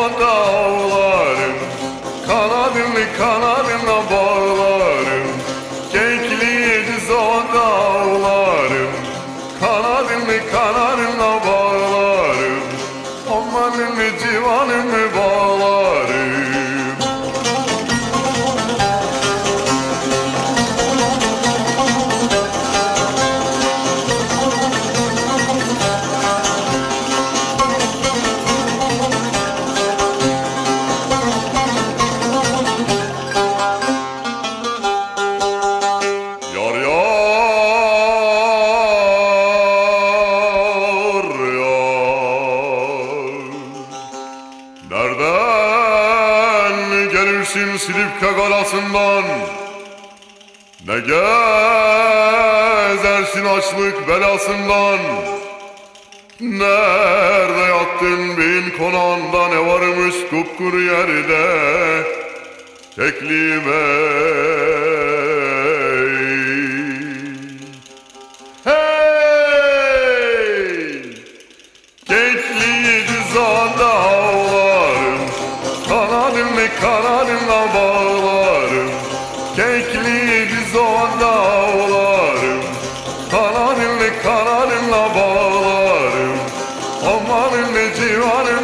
o dağlarım Kanadını kanadına bağlarım. Gençliğiniz o dağlarım Kanadını kanadına bağlarım. Amanını civanımı Nereden gelirsin Silifke galasından? Ne gezersin açlık belasından? Nerede yattın bin konağında? Ne varmış kupkuru yerde? Teklime Hey! Gençliği düzanda Kanadımla bağlarım Gençliği düzanda ağlarım. Kanadımı kanadımla bağlarım Amanımı civanımı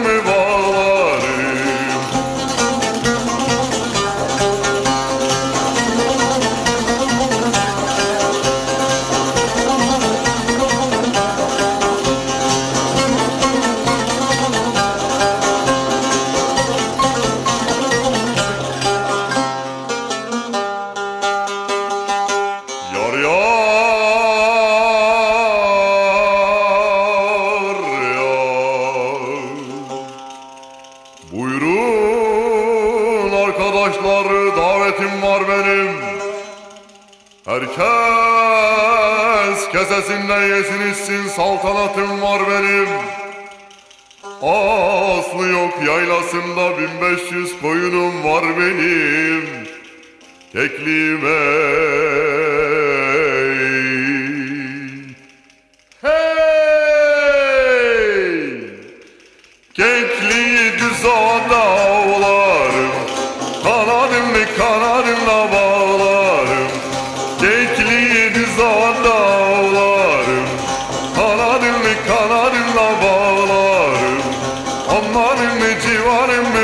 davetim var benim. Herkes kesesinden yesin içsin. Saltanatım var benim. Aslı yok yaylasında 1500 koyunum var benim. Teklime zaman dağlarım Ana dilli kana dilla bağlarım Aman inni civarım